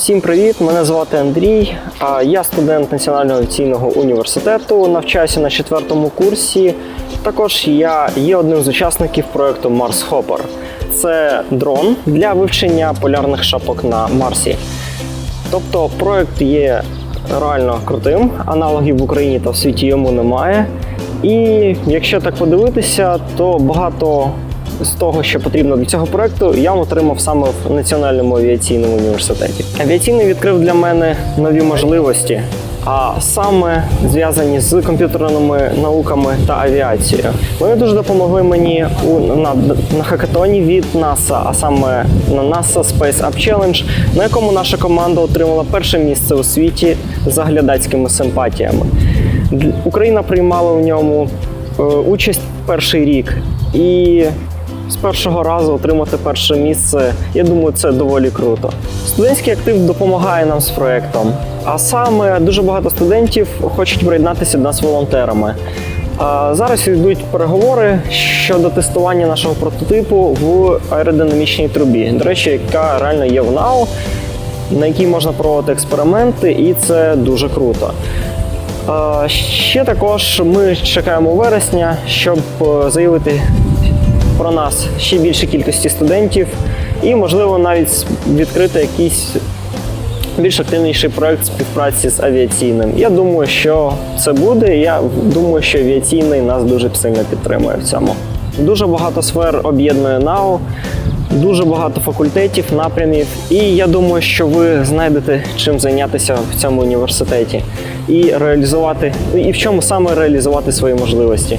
Всім привіт! Мене звати Андрій. Я студент Національного авіаційного університету, навчаюся на четвертому курсі. Також я є одним з учасників проекту Mars Hopper. Це дрон для вивчення полярних шапок на Марсі. Тобто проект є реально крутим, аналогів в Україні та в світі йому немає. І якщо так подивитися, то багато з того, що потрібно для цього проекту, я отримав саме в Національному авіаційному університеті. Авіаційний відкрив для мене нові можливості, а саме зв'язані з комп'ютерними науками та авіацією. Вони дуже допомогли мені у на, на хакатоні від NASA, а саме на NASA Space Up Challenge, на якому наша команда отримала перше місце у світі за глядацькими симпатіями. Україна приймала у ньому е, участь перший рік і з першого разу отримати перше місце, я думаю, це доволі круто. Студентський актив допомагає нам з проектом, а саме дуже багато студентів хочуть приєднатися до нас волонтерами. Зараз йдуть переговори щодо тестування нашого прототипу в аеродинамічній трубі. До речі, яка реально є в НАУ, на якій можна проводити експерименти, і це дуже круто. Ще також ми чекаємо вересня, щоб е, заявити про нас ще більше кількості студентів і, можливо, навіть відкрити якийсь більш активніший проект співпраці з авіаційним. Я думаю, що це буде. Я думаю, що авіаційний нас дуже сильно підтримує в цьому. Дуже багато сфер об'єднує НАУ, дуже багато факультетів, напрямів. І я думаю, що ви знайдете чим зайнятися в цьому університеті і реалізувати, і в чому саме реалізувати свої можливості.